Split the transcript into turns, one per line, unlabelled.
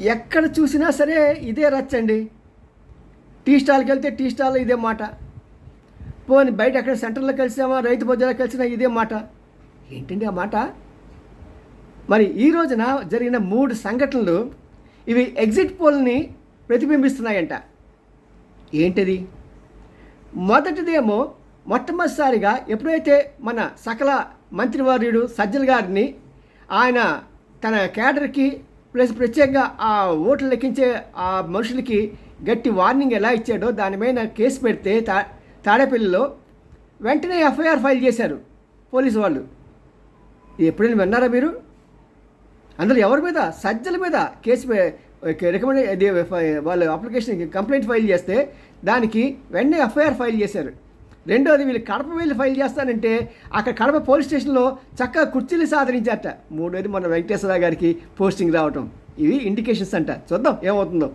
ఎక్కడ చూసినా సరే ఇదే రచ్చండి. టీ స్టాల్కి వెళ్తే టీ స్టాల్లో ఇదే మాట. పోని బయట ఎక్కడ సెంటర్లో కలిసామా రైతు బజార్లో కలిసినా ఇదే మాట. ఏంటండి ఆ మాట? మరి ఈ రోజున జరిగిన మూడు సంఘటనలు ఇవి ఎగ్జిట్ పోల్ని ప్రతిబింబిస్తున్నాయంట. ఏంటిది? మొదటిదేమో మొట్టమొదటిసారిగా ఎప్పుడైతే మన సకల మంత్రివర్యుడు సజ్జల గారిని ఆయన తన క్యాడర్కి ప్లస్ ప్రత్యేకంగా ఆ ఓట్లు లెక్కించే ఆ మనుషులకి గట్టి వార్నింగ్ ఎలా ఇచ్చాడో దాని మీద కేసు పెడితే తా తాడేపల్లిలో వెంటనే ఎఫ్ఐఆర్ ఫైల్ చేశారు పోలీసు వాళ్ళు. ఇది ఎప్పుడైనా విన్నారా మీరు? అందులో ఎవరి మీద? సజ్జల మీద కేసు రికమెండ్ వాళ్ళు అప్లికేషన్ కంప్లైంట్ ఫైల్ చేస్తే దానికి వెంటనే ఎఫ్ఐఆర్ ఫైల్ చేశారు. రెండోది వీళ్ళు కడప వెళ్ళి ఫైల్ చేస్తానంటే అక్కడ కడప పోలీస్ స్టేషన్లో చక్కగా కుర్చీలు సాధరించారట. మూడోది మన వెంకటేశ్వర గారికి పోస్టింగ్ రావటం. ఇవి ఇండికేషన్స్ అంట. చూద్దాం ఏమవుతుందో.